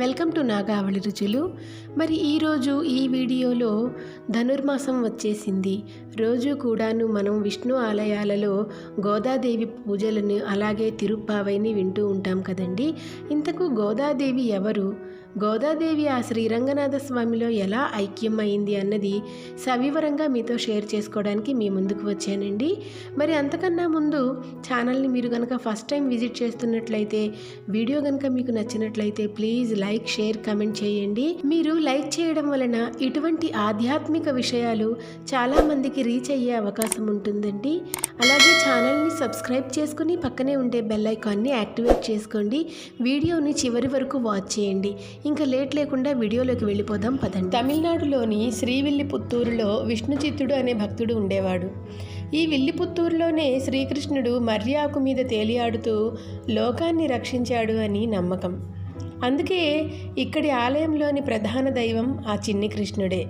Welcome to Nagavali రుచులు. మరి ఈరోజు ఈ వీడియోలో ధనుర్మాసం వచ్చేసింది. రోజు కూడాను మనం విష్ణు ఆలయాలలో గోదాదేవి పూజలను అలాగే తిరుప్పావైని వింటూ ఉంటాం కదండి. ఇంతకు గోదాదేవి ఎవరు? గోదాదేవి ఆ శ్రీరంగనాథ స్వామిలో ఎలా ఐక్యం అయింది అన్నది సవివరంగా మీతో షేర్ చేసుకోవడానికి మీ ముందుకు వచ్చానండి. మరి అంతకన్నా ముందు ఛానల్ని మీరు కనుక ఫస్ట్ టైం విజిట్ చేస్తున్నట్లయితే వీడియో కనుక మీకు నచ్చినట్లయితే ప్లీజ్ లైక్ షేర్ కమెంట్ చేయండి. మీరు లైక్ చేయడం వలన ఇటువంటి ఆధ్యాత్మిక విషయాలు చాలా మందికి రీచ్ అయ్యే అవకాశం ఉంటుందండి. అలాగే ఛానల్ని సబ్స్క్రైబ్ చేసుకుని పక్కనే ఉండే బెల్ ఐకాన్ని యాక్టివేట్ చేసుకోండి. వీడియోని చివరి వరకు వాచ్ చేయండి. ఇంకా లేట్ లేకుండా వీడియోలోకి వెళ్ళిపోదాం పదండి. తమిళనాడులోని శ్రీవిల్లిపుత్తూరులో పుత్తూరులో విష్ణుచిత్తుడు అనే భక్తుడు ఉండేవాడు. ఈ విల్లిపుత్తూరులోనే శ్రీకృష్ణుడు మర్యాకు మీద తేలియాడుతూ లోకాన్ని రక్షించాడు అని నమ్మకం. అందుకే ఇక్కడి ఆలయంలోని ప్రధాన దైవం ఆ చిన్ని కృష్ణుడే.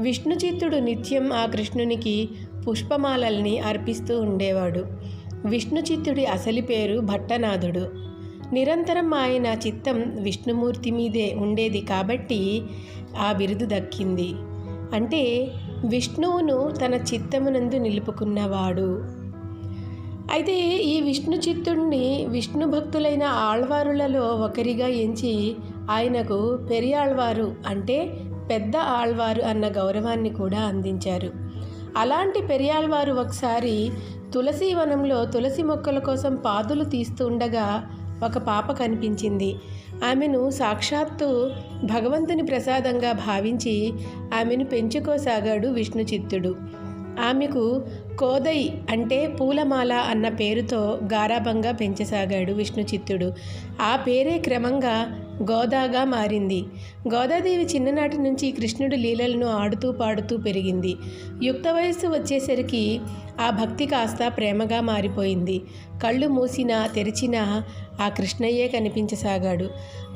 విష్ణుచిత్తుడు నిత్యం ఆ కృష్ణునికి పుష్పమాలల్ని అర్పిస్తూ ఉండేవాడు. విష్ణుచిత్తుడి అసలి పేరు భట్టనాథుడు. నిరంతరం ఆయన చిత్తం విష్ణుమూర్తి మీదే ఉండేది కాబట్టి ఆ బిరుదు దక్కింది. అంటే విష్ణువును తన చిత్తమునందు నిలుపుకున్నవాడు. అయితే ఈ విష్ణు చిత్తుడిని విష్ణు భక్తులైన ఆళ్వారులలో ఒకరిగా ఎంచి ఆయనకు పెరియాళ్వారు అంటే పెద్ద ఆళ్వారు అన్న గౌరవాన్ని కూడా అందించారు. అలాంటి పెరియాళ్వారు ఒకసారి తులసి వనంలో తులసి మొక్కల కోసం పాదులు తీస్తూ ఉండగా ఒక పాప కనిపించింది. ఆమెను సాక్షాత్తు భగవంతుని ప్రసాదంగా భావించి ఆమెను పెంచుకోసాగాడు విష్ణు చిత్తుడు. ఆమెకు కోదై అంటే పూలమాల అన్న పేరుతో గారాభంగా పెంచసాగాడు విష్ణు చిత్తుడు ఆ పేరే క్రమంగా గోదాగా మారింది. గోదాదేవి చిన్ననాటి నుంచి కృష్ణుడి లీలలను ఆడుతూ పాడుతూ పెరిగింది. యుక్త వయస్సు వచ్చేసరికి ఆ భక్తి కాస్త ప్రేమగా మారిపోయింది. కళ్ళు మూసినా తెరిచినా ఆ కృష్ణయ్యే కనిపించసాగాడు.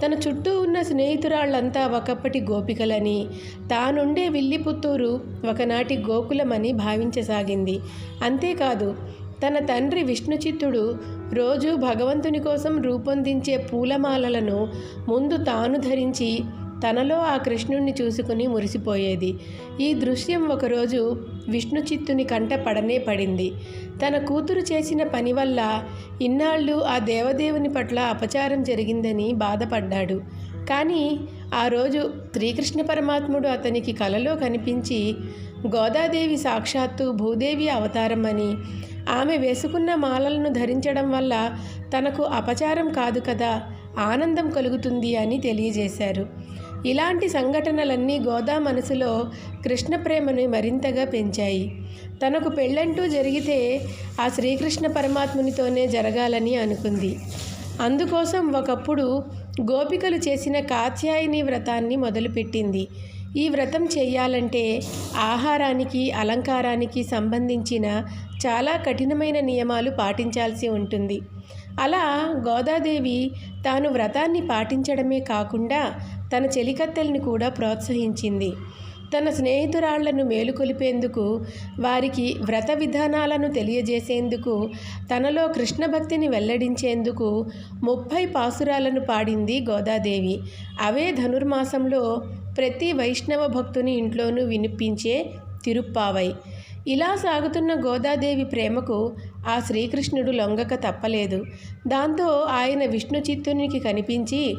తన చుట్టూ ఉన్న స్నేహితురాళ్ళంతా ఒకప్పటి గోపికలని తానుండే విల్లిపుత్తూరు ఒకనాటి గోకులమని భావించసాగింది. అంతేకాదు తన తండ్రి విష్ణుచిత్తుడు రోజు భగవంతుని కోసం రూపొందించే పూలమాలలను ముందు తాను ధరించి తనలో ఆ కృష్ణుణ్ణి చూసుకుని మురిసిపోయేది. ఈ దృశ్యం ఒకరోజు విష్ణు చిత్తుని కంట పడనే పడింది. తన కూతురు చేసిన పని వల్ల ఇన్నాళ్ళు ఆ దేవదేవుని పట్ల అపచారం జరిగిందని బాధపడ్డాడు. కానీ ఆ రోజు శ్రీకృష్ణ పరమాత్ముడు అతనికి కలలో కనిపించి గోదాదేవి సాక్షాత్తు భూదేవి అవతారం అని ఆమె వేసుకున్న మాలలను ధరించడం వల్ల తనకు అపచారం కాదు కదా ఆనందం కలుగుతుంది అని తెలియజేశారు. ఇలాంటి సంఘటనలన్నీ గోదా మనసులో కృష్ణ ప్రేమను మరింతగా పెంచాయి. తనకు పెళ్ళంటూ జరిగితే ఆ శ్రీకృష్ణ పరమాత్మునితోనే జరగాలని అనుకుంది. అందుకోసం ఒకప్పుడు గోపికలు చేసిన కాత్యాయని వ్రతాన్ని మొదలుపెట్టింది. ఈ వ్రతం చేయాలంటే ఆహారానికి అలంకారానికి సంబంధించిన చాలా కఠినమైన నియమాలు పాటించాల్సి ఉంటుంది. అలా గోదాదేవి తాను వ్రతాన్ని పాటించడమే కాకుండా తన చెలికత్తెల్ని కూడా ప్రోత్సహించింది. తన స్నేహితురాళ్ళను మేలుకొలిపేందుకు వారికి వ్రత విధానాలను తెలియజేసేందుకు తనలో కృష్ణ భక్తిని వెల్లడించేందుకు ముప్పై పాసురాలను పాడింది గోదాదేవి. అవే ధనుర్మాసంలో ప్రతి వైష్ణవ భక్తుని ఇంట్లోనూ వినిపించే తిరుప్పావై. ఇలా సాగుతున్న గోదాదేవి ప్రేమకు ఆ శ్రీకృష్ణుడు లొంగక తప్పలేదు. దాంతో ఆయన విష్ణు చిత్తునికి కనిపించి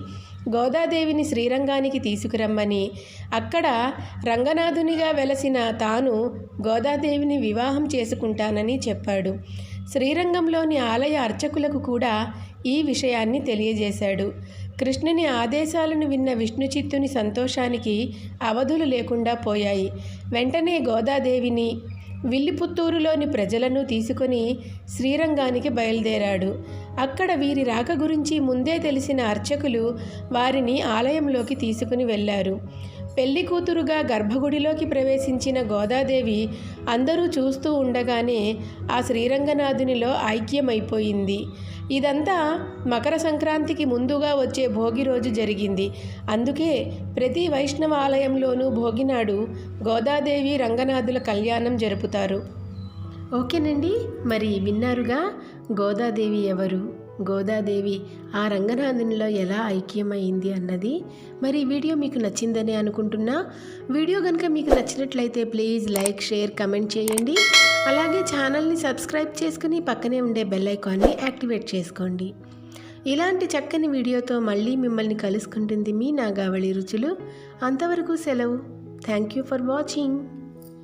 గోదాదేవిని శ్రీరంగానికి తీసుకురమ్మని. అక్కడ రంగనాథునిగా వెలసిన తాను గోదాదేవిని వివాహం చేసుకుంటానని చెప్పాడు. శ్రీరంగంలోని ఆలయ అర్చకులకు కూడా ఈ విషయాన్ని తెలియజేశాడు. కృష్ణుని ఆదేశాలను విన్న విష్ణు చిత్తుని సంతోషానికి అవధులు లేకుండా పోయాయి. వెంటనే గోదాదేవిని విల్లిపుత్తూరులోని ప్రజలను తీసుకొని శ్రీరంగానికి బయలుదేరాడు. అక్కడ వీరి రాక గురించి ముందే తెలిసిన అర్చకులు వారిని ఆలయంలోకి తీసుకుని వెళ్ళారు. పెళ్ళి కూతురుగా గర్భగుడిలోకి ప్రవేశించిన గోదాదేవి అందరూ చూస్తూ ఉండగానే ఆ శ్రీరంగనాథునిలో ఐక్యమైపోయింది. ఇదంతా మకర సంక్రాంతికి ముందుగా వచ్చే భోగి రోజు జరిగింది. అందుకే ప్రతి వైష్ణవ ఆలయంలోనూ భోగినాడు గోదాదేవి రంగనాథుల కళ్యాణం జరుపుతారు. ఓకేనండి. మరి విన్నారుగా? గోదాదేవి ఎవరు? గోదాదేవి ఆ రంగనాథునిలో ఎలా ఐక్యమైంది అన్నది. మరి వీడియో మీకు నచ్చిందని అనుకుంటున్నా. వీడియో కనుక మీకు నచ్చినట్లయితే ప్లీజ్ లైక్ షేర్ కమెంట్ చేయండి. అలాగే ఛానల్ని సబ్స్క్రైబ్ చేసుకుని పక్కనే ఉండే బెల్ ఐకాన్ని యాక్టివేట్ చేసుకోండి. ఇలాంటి చక్కని వీడియోతో మళ్ళీ మిమ్మల్ని కలుసుకుంటుంది మీ నాగావళి రుచులు. అంతవరకు సెలవు. Thank you for watching.